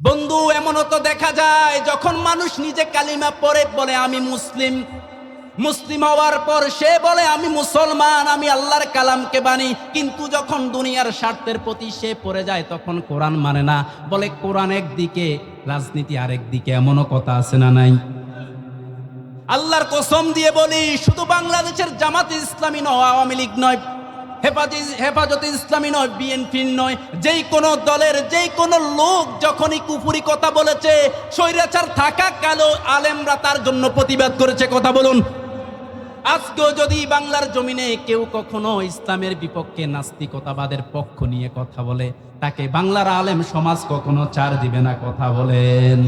বন্ধু, এমনও তো দেখা যায়, যখন মানুষ নিজে কালিমা পড়ে, বলে, আমি মুসলিম। মুসলিম হওয়ার পর সে বলে, আমি মুসলমান, আমি আল্লাহর কালামকে বানি কিন্তু যখন দুনিয়ার স্বার্থের প্রতি সে পড়ে যায়, তখন কোরআন মানে না। বলে, কোরআন একদিকে, রাজনীতি আরেক দিকে, এমনও কথা আছে না নাই? আল্লাহর কসম দিয়ে বলি, শুধু বাংলাদেশের জামাত ইসলামী নয়, আওয়ামী লীগ নয় হেফাজত ইসলামী নয় বিএনপি নয়। যেই কোনো দলের যেই কোনো লোক যখনই কুপুরি কথা বলেছে, স্বৈরাচার থাকা কালো আলেমরা তার জন্য প্রতিবাদ করেছে। কথা বলুন। আজকেও যদি বাংলার জমিনে কেউ কখনো ইসলামের বিপক্ষে নাস্তিকতাবাদের পক্ষ নিয়ে কথা বলে, তাকে বাংলার আলেম সমাজ কখনো চার দিবে না। কথা বলেন।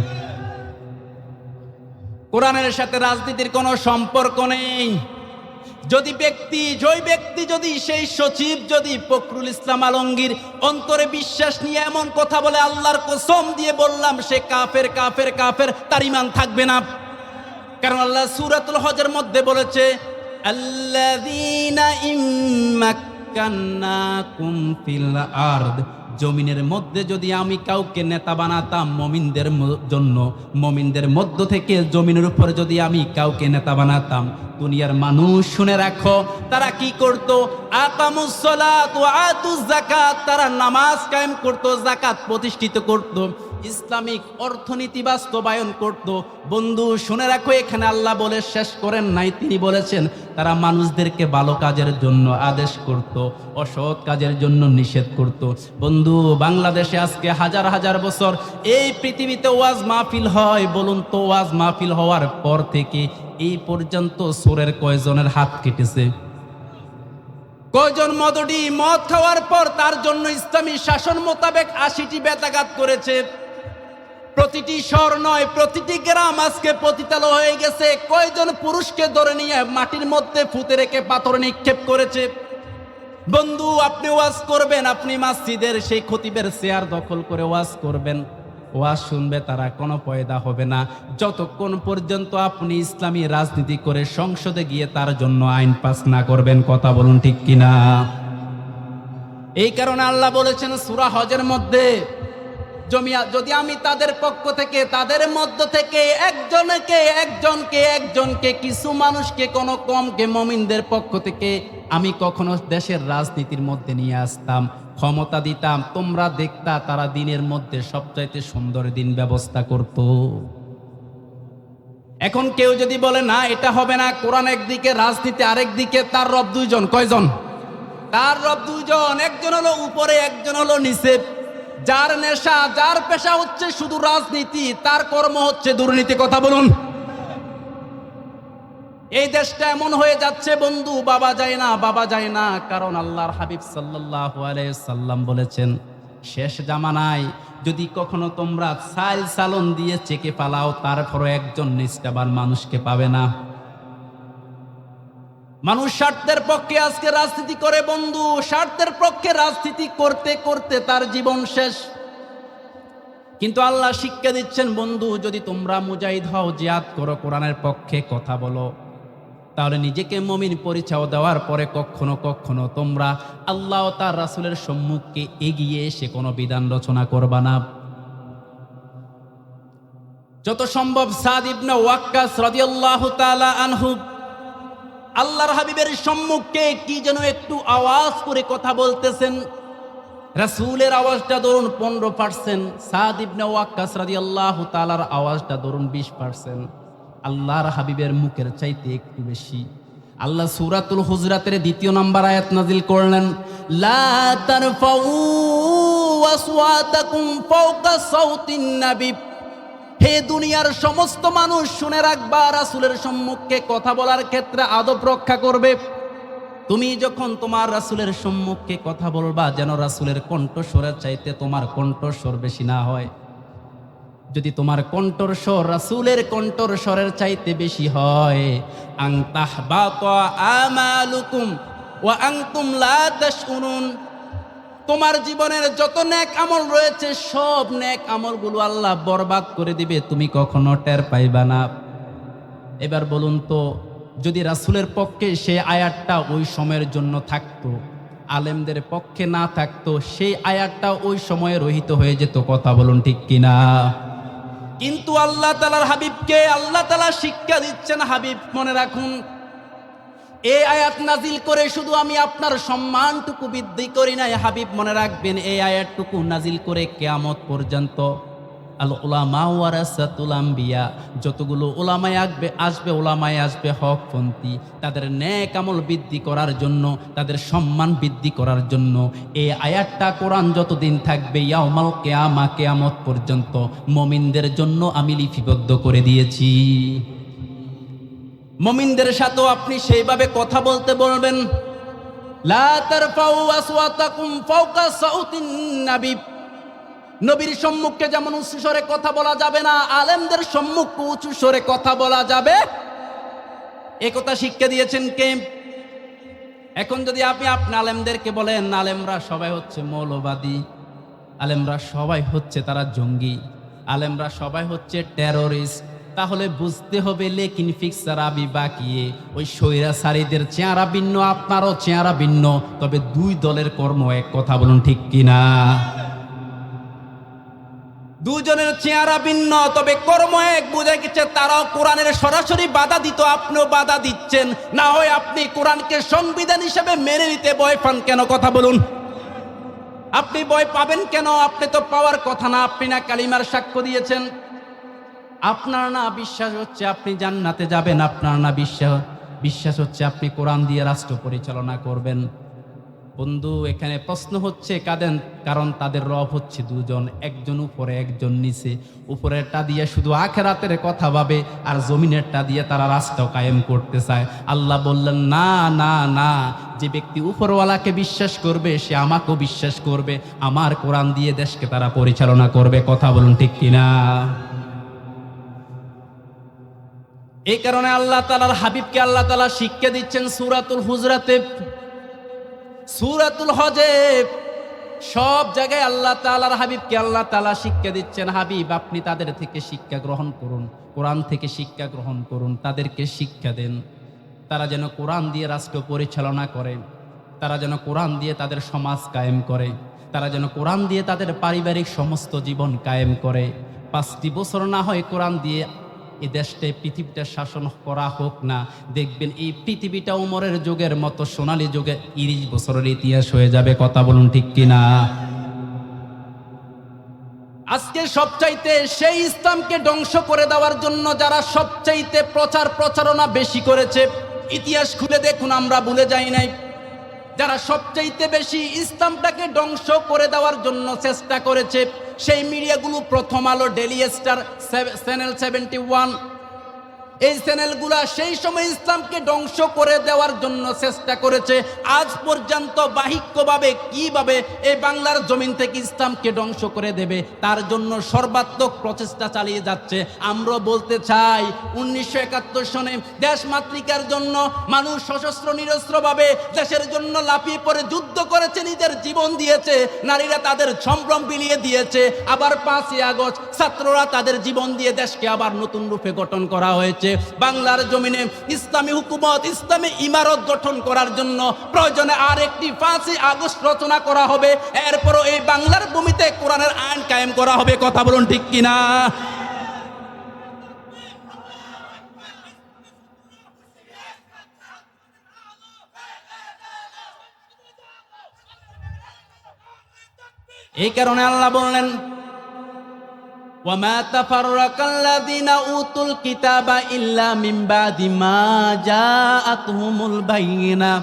কোরআনের সাথে রাজনীতির কোনো সম্পর্ক নেই। যদি ব্যক্তি, জয় ব্যক্তি, যদি সেই সচিব, যদি ফখরুল ইসলাম আলমগীর, অন্তরে বিশ্বাস নিয়ে এমন কথা বলে আল্লাহর কসম দিয়ে বললাম, সে কাফের কাফের কাফের, তার ইমান থাকবে না। কারণ আল্লাহ সুরাতুল হজের মধ্যে বলেছে আরদ। জমিনের মধ্যে যদি আমি কাউকে নেতা বানাতাম মমিনদের জন্য, মমিনদের মধ্য থেকে জমিনের উপরে যদি আমি কাউকে নেতা বানাতাম, দুনিয়ার মানুষ শুনে রাখো, তারা কি করতো? আকামুসসালাত ও আতুস জাকাত তারা নামাজ কায়েম করতো জাকাত প্রতিষ্ঠিত করত। ইসলামিক অর্থনীতি বাস্তবায়ন করত। বন্ধু, শুনে রাখো, এখানে আল্লাহ বলে শেষ করেন নাই, তিনি বলেছেন, তারা মানুষদেরকে ভালো কাজের জন্য আদেশ করত, অসৎ কাজের জন্য নিষেধ করত। বন্ধু, বাংলাদেশে আজকে হাজার হাজার বছর এই পৃথিবীতে ওয়াজ মাহফিল হয়, বলুন তো ওয়াজ মাহফিল হওয়ার পর থেকে এই পর্যন্ত সোরের কয়জনের হাত কেটেছে? কয়জন মদডি মদ খাওয়ার পর তার জন্য ইসলামী শাসন মোতাবেক আশিটি বেতাঘাত করেছে? প্রতিটি শহর নয়, প্রতিটি গ্রাম আজকে পতিতাল হয়ে গেছে। কয়জন পুরুষকে ধরে নিয়ে মাটির মধ্যে ফুতে রেখে পাথর নিক্ষেপ করেছে? বন্ধু, আপনি ওয়াজ করবেন, আপনি মসজিদের সেই খতিবের চেয়ার দখল করে ওয়াজ করবেন। ওয়াজ শুনবে তারা, কোনো পয়দা হবে না। যতক্ষণ পর্যন্ত আপনি ইসলামী রাজনীতি করে সংসদে গিয়ে তার জন্য আইন পাস না করবেন, কথা বলুন ঠিক কিনা? এই কারণে আল্লাহ বলেছেন, সুরা হজের মধ্যে জমিয়া, যদি আমি তাদের পক্ষ থেকে, তাদের মধ্য থেকে একজনকে একজনকে একজনকে, কিছু মানুষকে, কোনো কমকে মমিনদের পক্ষ থেকে আমি কখনো দেশের রাজনীতির মধ্যে নিয়ে আসতাম, ক্ষমতা দিতাম, তোমরা দেখতা তারা দিনের মধ্যে সবচাইতে সুন্দর দিন ব্যবস্থা করত। এখন কেউ যদি বলে, না, এটা হবে না, কোরআন একদিকে, রাজনীতি আরেক দিকে, তার রব দুইজন। কয়জন? তার রব দুইজন, একজন হলো উপরে, একজন হলো নিচে। যার নেশা, যার পেশা হচ্ছে শুধু রাজনীতি, তার কর্ম হচ্ছে দুর্নীতি, কথা বলুন। এই দেশটা এমন হয়ে যাচ্ছে, বন্ধু, বাবা যায় না, বাবা যায় না, কারণ আল্লাহর হাবিব আলাইহি সাল্লাম বলেছেন, শেষ জামানায় যদি কখনো তোমরা সাইল সালন দিয়ে চেকে পালাও, তারপরও একজন নিষ্ঠাবান মানুষকে পাবে না। মানুষ স্বার্থের পক্ষে আজকে রাজনীতি করে, বন্ধু। স্বার্থের পক্ষে রাজনীতি করতে করতে তার জীবন শেষ। কিন্তু আল্লাহ শিক্ষা দিচ্ছেন, বন্ধু, যদি তোমরা মুজাহিদ হও জিয়াদ করো, কোরআনের পক্ষে কথা বলো। তাহলে নিজেকে মমিন পরিচয় দেওয়ার পরে কখনো কখনো তোমরা আল্লাহ তার রাসুলের সম্মুখে এগিয়ে এসে কোনো বিধান রচনা করবা না। যত সম্ভব সাদ ইবনে ওয়াক্কাস রাদিয়াল্লাহু তাআলা আনহু আল্লাহর হাবিবের সম্মুখে কি যেন একটু আওয়াজ করে কথা বলতেছেন। রাসূলের আওয়াজটা ধরুন পনেরো পার্সেন্ট সাদ ইবনে ওয়াক্কাস রাদিয়াল্লাহু তাআলার আওয়াজটা ধরুন বিশ পার্সেন্ট আল্লাহর হাবিবের মুখের চাইতে একটু বেশি। আল্লাহ সূরাতুল হুজরাতের দ্বিতীয় নাম্বার আয়াত নাজিল করলেন, লা তারফাউ আসওয়াতাকুম ফাওকা সাউতিন নাবী। হে দুনিয়ার সমস্ত মানুষ শুনে রাখবা, রাসুলের সম্মুখে কথা বলার ক্ষেত্রে আদব রক্ষা করবে। তুমি যখন তোমার রাসুলের সম্মুখে কথা বলবা, যেন রাসুলের কণ্ঠস্বরের চাইতে তোমার কণ্ঠস্বর বেশি না হয়। যদি তোমার কণ্ঠর স্বর রাসুলের কণ্ঠর স্বরের চাইতে বেশি হয় আং তাহবাত আমালুকুম ওয়া আনতুম লা তোমার জীবনের যত ন্যাক আমল রয়েছে, সব নেক আমলগুলো আল্লাহ বরবাদ করে দিবে, তুমি কখনো টের পাইবা না। এবার বলুন তো, যদি রাসুলের পক্ষে সে আয়াতটা ওই সময়ের জন্য থাকতো, আলেমদের পক্ষে না থাকতো, সেই আয়াতটা ওই সময়ে রহিত হয়ে যেত, কথা বলুন ঠিক কিনা? কিন্তু আল্লাহ তালার হাবিবকে আল্লাহ তালা শিক্ষা দিচ্ছেন, হাবিব মনে রাখুন এই আয়াত নাজিল করে শুধু আমি আপনার সম্মানটুকু বৃদ্ধি করি নাই, হাবিব মনে রাখবেন, এই আয়াতটুকু নাজিল করে কেয়ামত পর্যন্ত আল ওলামা ওয়ারাসাতুল আম্বিয়া, যতগুলো ওলামায় আসবে আসবে ওলামায় আসবে হকপন্থী, তাদের ন্যাক আমল বৃদ্ধি করার জন্য, তাদের সম্মান বৃদ্ধি করার জন্য, এই আয়াতটা কোরআন যতদিন থাকবে ইয়ামাল কেয়ামা, কেয়ামত পর্যন্ত, মমিনদের জন্য আমি লিপিবদ্ধ করে দিয়েছি। মমিনদের সাথেও আপনি সেইভাবে কথা বলতে বলবেন। নবীর সম্মুখে যেমন উঁচু স্বরে কথা বলা যাবে না, আলেমদের সম্মুখে উঁচু স্বরে কথা বলা যাবে। এ কথা শিক্ষা দিয়েছেন কে? এখন যদি আপনি আপনি আলেমদেরকে বলেন, আলেমরা সবাই হচ্ছে মৌলবাদী, আলেমরা সবাই হচ্ছে তারা জঙ্গি, আলেমরা সবাই হচ্ছে টেরোরিস্ট তাহলে বুঝতে হবে লেকিন ফিক্সার আবি বাকিয়ে ওই স্বৈরাচারীদের চেহারা ভিন্ন, আপনারও চেহারা ভিন্ন। তবে দুই দলের কর্ম এক কথা বলুন ঠিক কিনা? দুজনের চেহারা ভিন্ন, তবে কর্ম এক বুঝে গেছে তারাও কোরআনের সরাসরি বাধা দিত, আপনিও বাধা দিচ্ছেন। না হয় আপনি কোরআনকে সংবিধান হিসেবে মেনে নিতে ভয় পান কেন? কথা বলুন। আপনি ভয় পাবেন কেন? আপনি তো পাওয়ার কথা না, আপনি না কালিমার সাক্ষ্য দিয়েছেন। আপনার না বিশ্বাস হচ্ছে আপনি জান্নাতে যাবেন, আপনার না বিশ্বাস বিশ্বাস হচ্ছে আপনি কোরআন দিয়ে রাষ্ট্র পরিচালনা করবেন। বন্ধু, এখানে প্রশ্ন হচ্ছে, কাদেন? কারণ তাদের রব হচ্ছে দুজন, একজন উপরে, একজন নিচে। উপরেরটা দিয়ে শুধু আখেরাতের কথা ভাবে, আর জমিনেরটা দিয়ে তারা রাস্তা কায়েম করতে চায়। আল্লাহ বললেন, না না না, যে ব্যক্তি উপরওয়ালাকে বিশ্বাস করবে, সে আমাকেও বিশ্বাস করবে। আমার কোরআন দিয়ে দেশকে তারা পরিচালনা করবে। কথা বলুন ঠিক কিনা? এই কারণে আল্লাহ তালার হাবিবকে আল্লাহ তালা শিক্ষা দিচ্ছেন সুরাতুল হুজরাতে। সুরাতুল হজে সব জায়গায় আল্লাহ তালার হাবিবকে আল্লাহ তালা শিক্ষা দিচ্ছেন, হাবিব, আপনি তাদের থেকে শিক্ষা গ্রহণ করুন। কোরআন থেকে শিক্ষা গ্রহণ করুন। তাদেরকে শিক্ষা দেন। তারা যেন কোরআন দিয়ে রাষ্ট্র পরিচালনা করে। তারা যেন কোরআন দিয়ে তাদের সমাজ কায়েম করে। তারা যেন কোরআন দিয়ে তাদের পারিবারিক সমস্ত জীবন কায়েম করে। পাঁচটি বছর না হয় কোরআন দিয়ে এই দেশটায় পৃথিবীটা শাসন করা হোক না, দেখবেন এই পৃথিবীটা উমরের যুগের মতো, সোনালী যুগে ইরিশ বছরের ইতিহাস হয়ে যাবে, কথা বলুন ঠিক কিনা? আজকে সবচাইতে সেই ইসলামকে ধ্বংস করে দেওয়ার জন্য যারা সবচাইতে প্রচার প্রচারণা বেশি করেছে, ইতিহাস খুলে দেখুন, আমরা ভুলে যাই নাই। যারা সবচাইতে বেশি ইসলামটাকে ধ্বংস করে দেওয়ার জন্য চেষ্টা করেছে সেই মিডিয়াগুলো Prothom Alo Daily Star channel seventy one এই চ্যানেলগুলা সেই সময় ইসলামকে ধ্বংস করে দেওয়ার জন্য চেষ্টা করেছে। আজ পর্যন্ত বাহিক্যভাবে কীভাবে এই বাংলার জমিন থেকে ইসলামকে ধ্বংস করে দেবে, তার জন্য সর্বাত্মক প্রচেষ্টা চালিয়ে যাচ্ছে। আমরা বলতে চাই, উনিশশো একাত্তর সনে দেশ মাতৃকার জন্য মানুষ সশস্ত্র নিরস্ত্রভাবে দেশের জন্য লাফিয়ে পড়ে যুদ্ধ করেছে, নিজের জীবন দিয়েছে, নারীরা তাদের সম্ভ্রম বিলিয়ে দিয়েছে। আবার পাঁচই আগস্ট ছাত্ররা তাদের জীবন দিয়ে দেশকে আবার নতুন রূপে গঠন করা হয়েছে। বাংলার জমিনে ইসলামী হুকুমত, ইসলামী ইমারত গঠন করার জন্য প্রয়োজনে আর একটি পাঁচই আগস্ট রচনা করা হবে। এরপরও এই বাংলার ভূমিতে কোরআনের আইন কায়েম করা হবে, কথা বলুন ঠিক কিনা? এই কারণে আল্লাহ বললেন وما تفرق الذين أوتوا الكتاب إلا من بعد ما جاءتهم البينة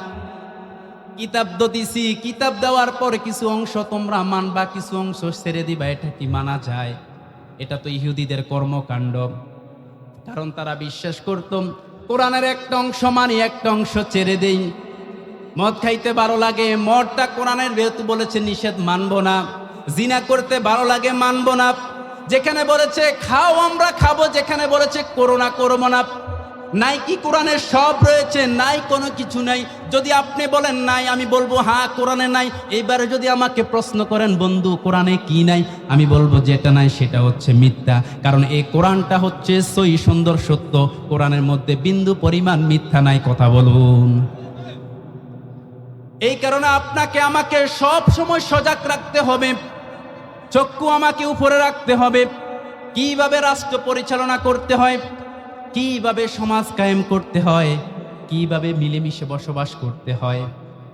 কিতাব তো দিছি কিতাব দেওয়ার পর কিছু অংশ তোমরা মানবা কিছু অংশ ছেড়ে দিবা এটা কি মানা যায় এটা তো ইহুদিদের কর্মকাণ্ড কারণ তারা বিশ্বাস করত কোরআনের একটা অংশ মানি একটা অংশ ছেড়ে দেই মদ খাইতে ভালো লাগে মদটা কোরআনের যেহেতু বলেছে নিষেধ মানবো না জিনা করতে ভালো লাগে মানবো না যেখানে বলেছে, খাও, আমরা খাব। যেখানে বলেছে, করোনা করব না। নাই কি কোরআনের সব রয়েছে, নাই কোনো কিছু নাই। যদি আপনি বলেন নাই, আমি বলব হ্যাঁ কোরআনে নাই। এইবারে যদি আমাকে প্রশ্ন করেন, বন্ধু, কোরআনে কি নাই? আমি বলব, যেটা নাই, সেটা হচ্ছে মিথ্যা। কারণ এই কোরআনটা হচ্ছে সই, সুন্দর, সত্য। কোরআনের মধ্যে বিন্দু পরিমাণ মিথ্যা নাই, কথা বলুন। এই কারণে আপনাকে আমাকে সব সময় সজাগ রাখতে হবে। চক্ষু আমাকে উপরে রাখতে হবে। কীভাবে রাষ্ট্র পরিচালনা করতে হয়? কীভাবে সমাজ কায়েম করতে হয়? কীভাবে মিলেমিশে বসবাস করতে হয়?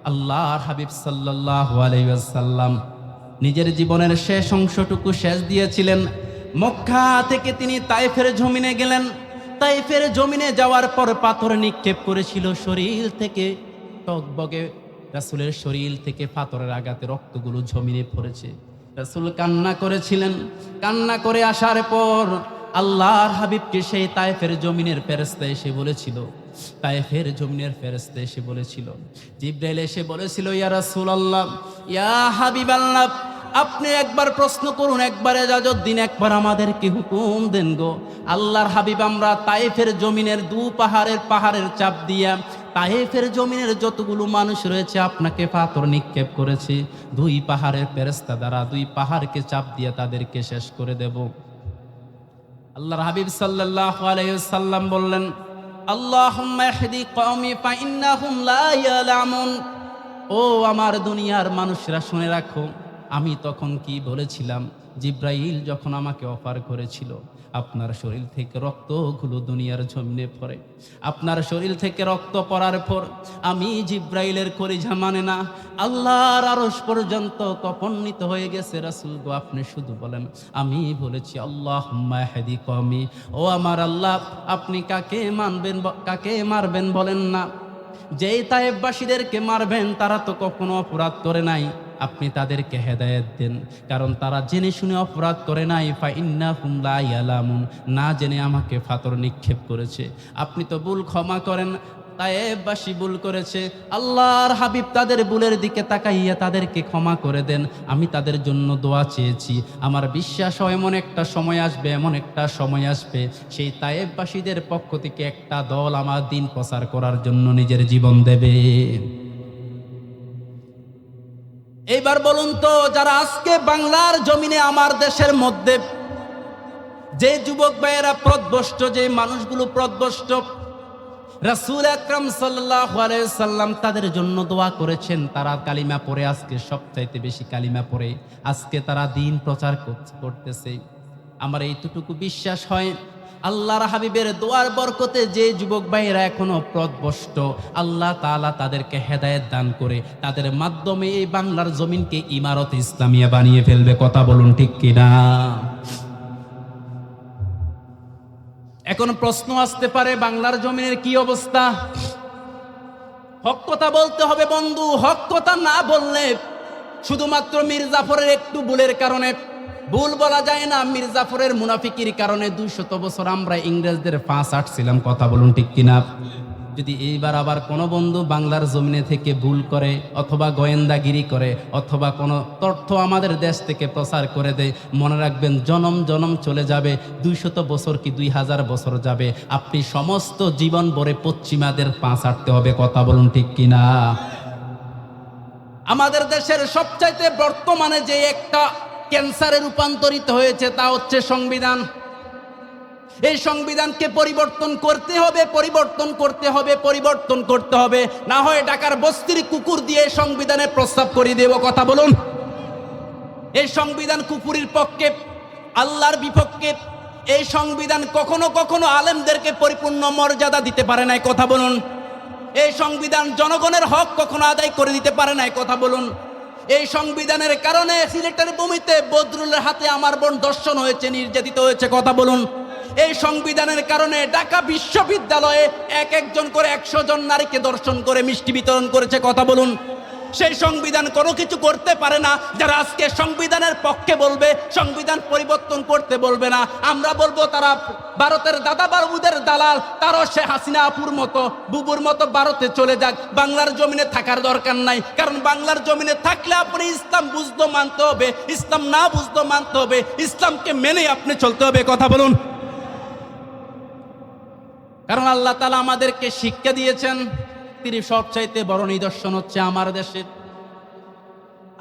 আল্লাহর হাবিব সাল্লাল্লাহু আলাইহি ওয়াসাল্লাম নিজের জীবনের শেষ অংশটুকু শেষ দিয়েছিলেন। মক্কা থেকে তিনি তাইফের জমিনে গেলেন। তাইফের জমিনে যাওয়ার পর পাথর নিক্ষেপ করেছিল শরীর থেকে। টকবগে রাসুলের শরীর থেকে পাথরের আঘাতে রক্তগুলো জমিনে পড়েছে। রাসূল কান্না করেছিলেন। কান্না করে আসার পর আল্লাহর হাবিবকে সেই তাইফের জমিনের ফেরেস্তা এসে বলেছিল। তাইফের জমিনের ফেরেস্তা এসে বলেছিল। জিব্রাইল এসে বলেছিল, ইয়া রাসূলুল্লাহ, ইয়া হাবিব আল্লাহ আপনি একবার প্রশ্ন করুন, একবারে দিন একবার আমাদেরকে হুকুম দেন গো। আল্লাহর হাবিব, আমরা তাইফের জমিনের দু পাহাড়ের পাহাড়ের চাপ দিয়া তাইফের জমিনের যতগুলো মানুষ রয়েছে, আপনাকে পাথর নিক্ষেপ করেছে। দুই পাহাড়ের পেরেস্তা দ্বারা দুই পাহাড়কে চাপ দিয়ে তাদেরকে শেষ করে দেব। আল্লাহর হাবিব সাল্লাল্লাহু আলাইহি সাল্লাম বললেন ইয়ালামুন। ও আমার দুনিয়ার মানুষরা শুনে রাখো, আমি তখন কি বলেছিলাম? জিব্রাইল যখন আমাকে অফার করেছিল, আপনার শরীর থেকে রক্তগুলো দুনিয়ার জমিনে পড়ে। আপনার শরীর থেকে রক্ত পড়ার পর আমি জিব্রাইলের কলিজা মানে না, আল্লাহর আরস পর্যন্ত তপন্নিত হয়ে গেছে। রাসুল গো, আপনি শুধু বলেন, আমি বলেছি আল্লাহ হেদি কমি ও আমার আল্লাহ, আপনি কাকে মানবেন কাকে মারবেন বলেন না। যেই তায়েববাসীদেরকে মারবেন, তারা তো কখনো অপরাধ করে নাই। আপনি তাদেরকে হেদায়েত দেন। কারণ তারা জেনে শুনে অপরাধ করে নাই। ফা ইন্না হুমলা ইয়ালামুন। না জেনে আমাকে ফাতর নিক্ষেপ করেছে। আপনি তো ভুল ক্ষমা করেন তায়েববাসী ভুল করেছে। আল্লাহর হাবিব তাদের ভুলের দিকে তাকাইয়া তাদেরকে ক্ষমা করে দেন। আমি তাদের জন্য দোয়া চেয়েছি। আমার বিশ্বাস হয় এমন একটা সময় আসবে, এমন একটা সময় আসবে। সেই তায়েববাসীদের পক্ষ থেকে একটা দল আমার দিন প্রচার করার জন্য নিজের জীবন দেবে। এইবার বলুন তো, যারা আজকে বাংলার জমিনে আমার দেশের মধ্যে যে যুবক ভাইয়েরা প্রদবষ্ট যে মানুষগুলো প্রদবষ্ট রাসূল আকরাম সাল্লাম তাদের জন্য দোয়া করেছেন, তারা কালিমা পড়ে আজকে সবচাইতে বেশি কালিমা পড়ে। আজকে তারা দিন প্রচার করতেছে। আমার এইটুকু বিশ্বাস হয় আল্লাহর হাবিবের দোয়ার বরকতে যে যুবক ভাইয়েরা এখনও প্রদবষ্ট আল্লাহ তাআলা তাদেরকে হেদায়েত দান করে তাদের মাধ্যমে এই বাংলার জমিনকে ইমারত ইসলামিয়া বানিয়ে ফেলবে। কথা বলুন ঠিক কিনা? এখন প্রশ্ন আসতে পারে, বাংলার জমিনের কি অবস্থা? হক কথা বলতে হবে বন্ধু, হক কথা না বললে শুধুমাত্র মির্জাফরের একটু ভুলের কারণে ভুল বলা যায় না, মির্জাফরের মুনাফিকির কারণে দুইশত বছর আমরা ইংরেজদের ফাঁস আটছিলাম কথা বলুন ঠিক কিনা? যদি এইবার আবার কোনো বন্ধু বাংলার জমিনে থেকে ভুল করে অথবা গোয়েন্দাগিরি করে অথবা কোনো তথ্য আমাদের দেশ থেকে প্রচার করে দেয়, মনে রাখবেন জনম জনম চলে যাবে, দুইশত বছর কি দুই হাজার বছর যাবে? আপনি সমস্ত জীবন ভরে পশ্চিমাদের পাঁচ আটতে হবে, কথা বলুন ঠিক কিনা? আমাদের দেশের সবচাইতে বর্তমানে যে একটা ক্যান্সারে রূপান্তরিত হয়েছে, তা হচ্ছে সংবিধান। এই সংবিধানকে পরিবর্তন করতে হবে, পরিবর্তন করতে হবে, পরিবর্তন করতে হবে। না হয় ঢাকার বস্তির কুকুর দিয়ে সংবিধানে প্রস্তাব করে দেব, কথা বলুন। এই সংবিধান কুকুরের পক্ষে, আল্লাহর বিপক্ষে, এই সংবিধান কখনো কখনো আলেমদেরকে পরিপূর্ণ মর্যাদা দিতে পারে নাই, কথা বলুন। এই সংবিধান জনগণের হক কখনো আদায় করে দিতে পারে নাই, কথা বলুন। এই সংবিধানের কারণে সিলেটের ভূমিতে বদরুলের হাতে আমার বোন দর্শন হয়েছে, নির্যাতিত হয়েছে, কথা বলুন। এই সংবিধানের কারণে ঢাকা বিশ্ববিদ্যালয়ে এক একজন করে একশো জন নারীকে দর্শন করে মিষ্টি বিতরণ করেছে, কথা বলুন। সেই সংবিধান কোনো কিছু করতে পারে না, যারা আজকে সংবিধানের পক্ষে বলবে, সংবিধান পরিবর্তন করতে বলবে না। আমরা বলব তারা ভারতের দাদা বাবুদের দালাল, তারও সে হাসিনা আপুর মতো, বুবুর মতো ভারতে চলে যাক। বাংলার জমিনে থাকার দরকার নাই, কারণ বাংলার জমিনে থাকলে আপনি ইসলাম বুঝতে মানতে হবে, ইসলাম না বুঝতে মানতে হবে, ইসলামকে মেনে আপনি চলতে হবে, কথা বলুন। কারণ আল্লাহ তালা আমাদেরকে শিক্ষা দিয়েছেন তিনি সবচাইতে বড় নিদর্শন হচ্ছে আমার দেশে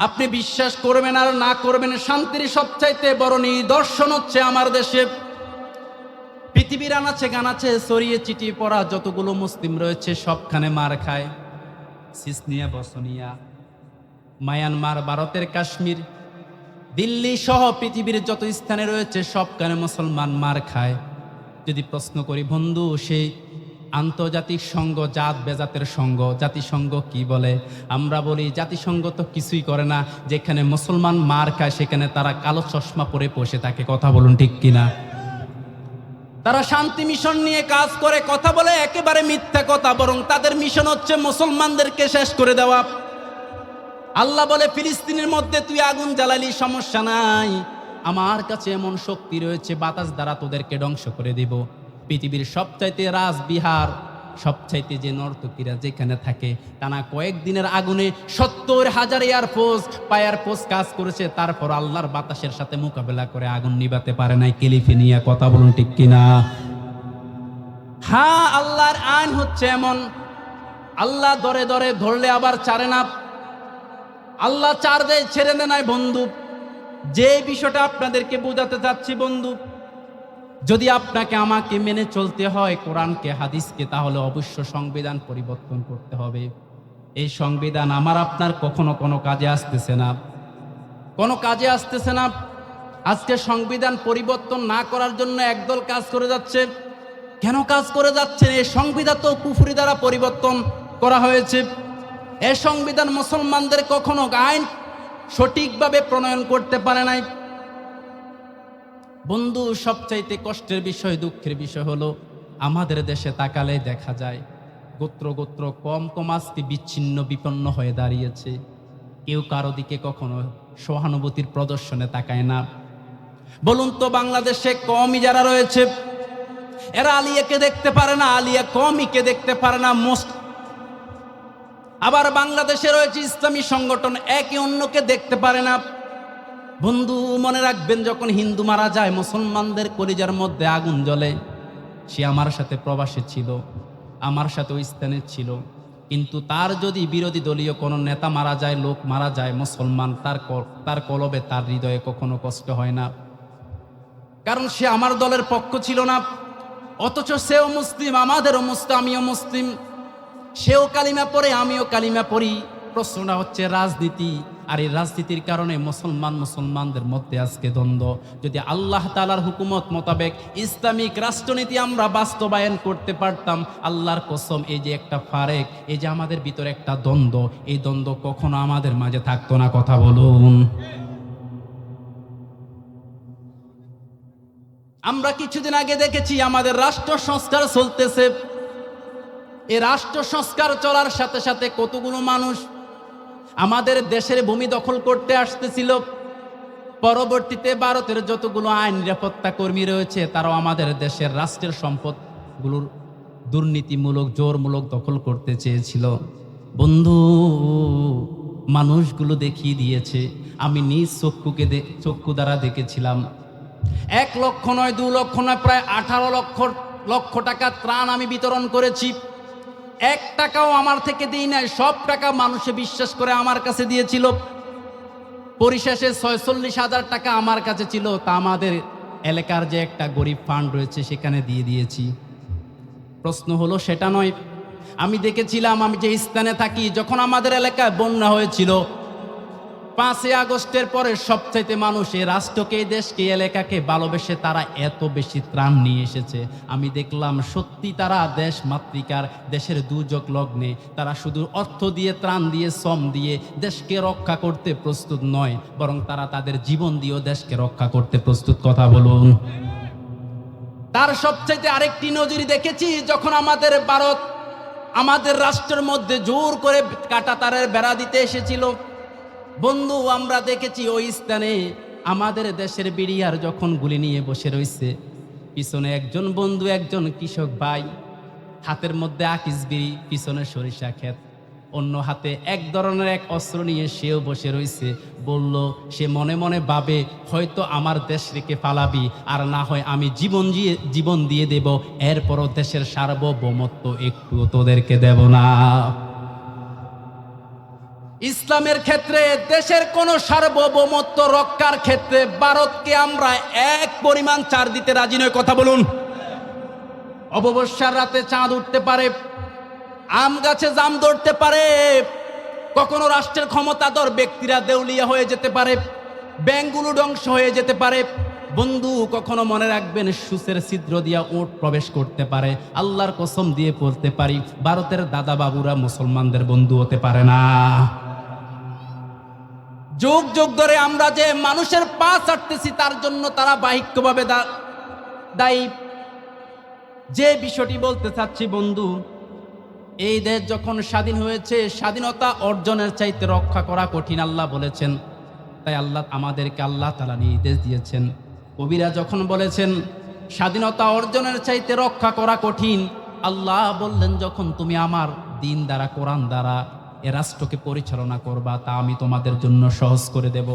আপনি বিশ্বাস করবেন আর না করবেন, শান্তির সবচাইতে বড় নিদর্শন হচ্ছে আমার দেশে পৃথিবীর আনাচে গানাচে সরিয়ে চিটিয়ে পড়া যতগুলো মুসলিম রয়েছে, সবখানে মার খায়। সিসনিয়া, বসনিয়া, মায়ানমার, ভারতের কাশ্মীর, দিল্লি সহ পৃথিবীর যত স্থানে রয়েছে, সবখানে মুসলমান মার খায়। যদি প্রশ্ন করি, বন্ধু, সেই আন্তর্জাতিক সংঘ জাত বেজাতের সংঘ জাতিসংঘ কি বলে? আমরা বলি, জাতিসংঘ তো কিছুই করে না। যেখানে মুসলমান মার খায়, সেখানে তারা কালো চশমা পরে বসে থাকে। কথা বলুন ঠিক কিনা? তারা শান্তি মিশন নিয়ে কাজ করে, কথা বলে একেবারে মিথ্যা কথা, বরং তাদের মিশন হচ্ছে মুসলমানদেরকে শেষ করে দেওয়া। আল্লাহ বলে, ফিলিস্তিনের মধ্যে তুই আগুন জ্বালালি, সমস্যা নাই। আমার কাছে এমন শক্তি রয়েছে, বাতাস দ্বারা তোদেরকে ধ্বংস করে দিব। পৃথিবীর সবচাইতে রাজবিহার, সবচাইতে যে নর্তকীরা যেখানে থাকে, টানা কয়েকদিনের আগুনে সত্তর হাজার এয়ারফোর্স পায়ার ফোর্স কাজ করেছে, তারপর আল্লাহর বাতাসের সাথে মোকাবেলা করে আগুন নিবাতে পারে নাই। ক্যালিফোর্নিয়া কথা বলুন ঠিক কিনা? হ্যাঁ আল্লাহর আইন হচ্ছে এমন। আল্লাহ দরে দরে ধরলে আবার চারে না। আল্লাহ চার দেয়, ছেড়ে দে নাই বন্ধু। যে বিষয়টা আপনাদেরকে বোঝাতে চাচ্ছি বন্ধু যদি আপনাকে আমাকে মেনে চলতে হয় কোরআনকে, হাদিসকে, তাহলে অবশ্য সংবিধান পরিবর্তন করতে হবে। এই সংবিধান আমার আপনার কখনো কোনো কাজে আসতেছে না। কোনো কাজে আসতেছে না। আজকে সংবিধান পরিবর্তন না করার জন্য একদল কাজ করে যাচ্ছে। কেন কাজ করে যাচ্ছে? এই সংবিধান তো কুফুরি দ্বারা পরিবর্তন করা হয়েছে। এ সংবিধান মুসলমানদের কখনো আইন সঠিকভাবে প্রণয়ন করতে পারে নাই। বন্ধু, সবচাইতে কষ্টের বিষয়, দুঃখের বিষয় হলো, আমাদের দেশে তাকালে দেখা যায়, গোত্র গোত্র কম কম আজকে বিচ্ছিন্ন, বিপন্ন হয়ে দাঁড়িয়েছে। কেউ কারও দিকে কখনো সহানুভূতির প্রদর্শনে তাকায় না। বলুন তো, বাংলাদেশে কমই যারা রয়েছে, এরা আলিয়াকে দেখতে পারে না, আলিয়া কমইকে দেখতে পারে না, মোস্ট আবার বাংলাদেশে রয়েছে ইসলামী সংগঠন, একে অন্যকে দেখতে পারে না। বন্ধু, মনে রাখবেন, যখন হিন্দু মারা যায়, মুসলমানদের কলিজার মধ্যে আগুন জ্বলে। সে আমার সাথে প্রবাসে ছিল, আমার সাথে ওই স্থানে ছিল। কিন্তু তার যদি বিরোধী দলীয় কোনো নেতা মারা যায়, লোক মারা যায়, মুসলমান, তার তার কলবে তার হৃদয়ে কখনো কষ্ট হয় না। কারণ সে আমার দলের পক্ষ ছিল না। অথচ সেও মুসলিম, আমাদেরও মুসলিম, আমিও মুসলিম। সেও কালিমা পড়ে, আমিও কালিমা পড়ি। প্রশ্নটা হচ্ছে, রাজনীতি আর এই রাজনীতির কারণে মুসলমান মুসলমানদের মধ্যে আজকে দ্বন্দ্ব। যদি আল্লাহ তালার হুকুমত মোতাবেক ইসলামিক রাষ্ট্রনীতি আমরা বাস্তবায়ন করতে পারতাম, আল্লাহর কসম, এই যে একটা ফারেক, এই যে আমাদের ভিতরে একটা দ্বন্দ্ব, এই দ্বন্দ্ব কখনো আমাদের মাঝে থাকতো না, কথা বলুন। আমরা কিছুদিন আগে দেখেছি আমাদের রাষ্ট্র সংস্কার চলতেছে। এ রাষ্ট্র সংস্কার চলার সাথে সাথে কতগুলো মানুষ আমাদের দেশের ভূমি দখল করতে আসতেছিল। পরবর্তীতে ভারতের যতগুলো আইন নিরাপত্তা কর্মী রয়েছে, তারাও আমাদের দেশের রাষ্ট্রের সম্পদগুলোর দুর্নীতিমূলক, জোরমূলক দখল করতে চেয়েছিল। বন্ধু, মানুষগুলো দেখিয়ে দিয়েছে, আমি নিজ চক্ষুকে চক্ষু দ্বারা দেখেছিলাম। এক লক্ষ নয়, দু লক্ষ নয়, প্রায় আঠারো লক্ষ লক্ষ টাকা ত্রাণ আমি বিতরণ করেছি। এক টাকাও আমার থেকে দিই নাই, সব টাকা মানুষে বিশ্বাস করে আমার কাছে দিয়েছিল। পরিশেষে ছয়চল্লিশ হাজার টাকা আমার কাছে ছিল, তা আমাদের এলাকার যে একটা গরিব ফান্ড রয়েছে সেখানে দিয়ে দিয়েছি। প্রশ্ন হলো, সেটা নয়। আমি দেখেছিলাম, আমি যে স্থানে থাকি, যখন আমাদের এলাকায় বন্যা হয়েছিল পাঁচই আগস্টের পরে সবচাইতে মানুষ এই রাষ্ট্রকে দেশকে এলাকাকে ভালোবেসে তারা এত বেশি ত্রাণ নিয়ে এসেছে। আমি দেখলাম সত্যি তারা দেশ মাতৃকার, দেশের দুর্যোগ লগ্নে তারা শুধু অর্থ দিয়ে, ত্রাণ দিয়ে, শ্রম দিয়ে দেশকে রক্ষা করতে প্রস্তুত নয়, বরং তারা তাদের জীবন দিয়েও দেশকে রক্ষা করতে প্রস্তুত। কথা বলুন। তার সবচাইতে আরেকটি নজরি দেখেছি, যখন আমাদের ভারত আমাদের রাষ্ট্রের মধ্যে জোর করে কাটা তারের বেড়া দিতে এসেছিল। বন্ধু, আমরা দেখেছি ওই স্থানে আমাদের দেশের বিড়িয়ার যখন গুলি নিয়ে বসে রয়েছে পিছনে একজন বন্ধু, একজন কৃষক ভাই। হাতের মধ্যে আকিস বিড়ি, পিছনে সরিষা ক্ষেত। অন্য হাতে এক ধরনের এক অস্ত্র নিয়ে সেও বসে রয়েছে বলল, সে মনে মনে ভাবে, হয়তো আমার দেশ রেখে পালাবি, আর না হয় আমি জীবন দিয়ে জীবন দিয়ে দেব। এরপরও দেশের সার্বভৌমত্ব একটু তোদেরকে দেব না। ইসলামের ক্ষেত্রে দেশের কোন সার্বভৌমত্ব রক্ষার ক্ষেত্রে ভারতকে আমরা এক পরিমাণ চার দিতে রাজি নয় কথা বলুন। অববস্যার রাতে চাঁদ উঠতে পারে, আম গাছে জাম ধরতে পারে, কখনো রাষ্ট্রের ক্ষমতাধর ব্যক্তিরা দেউলিয়া হয়ে যেতে পারে ব্যাংকগুলো ধ্বংস হয়ে যেতে পারে। বন্ধু, কখনো মনে রাখবেন সুসের ছিদ্র দিয়া ওট প্রবেশ করতে পারে, আল্লাহর কসম দিয়ে পড়তে পারি, ভারতের দাদা বাবুরা মুসলমানদের বন্ধু হতে পারে না। যুগ যুগ ধরে আমরা যে মানুষের পা চাটতেছি তার জন্য তারা বাহিক্যভাবে দায়ী। যে বিষয়টি বলতে চাচ্ছি বন্ধু, এই দেশ যখন স্বাধীন হয়েছে, স্বাধীনতা অর্জনের চাইতে রক্ষা করা কঠিন আল্লাহ বলেছেন। তাই আল্লাহ আমাদেরকে আল্লাহ তালা নির্দেশ দিয়েছেন। কবিরা যখন বলেছেন, স্বাধীনতা অর্জনের চাইতে রক্ষা করা কঠিন, আল্লাহ বললেন, যখন তুমি আমার দিন দ্বারা, কোরআন দ্বারা এ রাষ্ট্রকে পরিচালনা করবা, তা আমি তোমাদের জন্য সহজ করে দেব।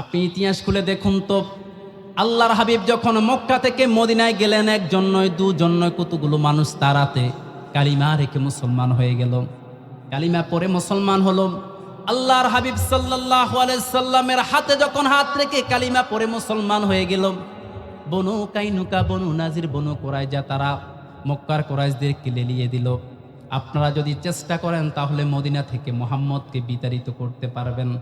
আপনি ইতিহাস খুলে দেখুন তো, আল্লাহর হাবিব যখন মক্কা থেকে মদিনায় গেলেন, একজন নয়, দুজন নয়, কতগুলো মানুষ তারাতে কালিমা রেখে মুসলমান হয়ে গেল। কালিমা পরে মুসলমান হলো। আল্লাহর হাবিব সাল্লাহ সাল্লামের হাতে যখন হাত রেখে কালিমা পরে মুসলমান হয়ে গেল, বনু কাইনুকা, বনু নাজির, বনু কোরাইজা তারা মক্কার কোরাইজদেরকে লেলিয়ে দিল। আপনারা যদি চেষ্টা করেন তাহলে মদিনা থেকে মোহাম্মদকে বিতাড়িত করতে পারবেন।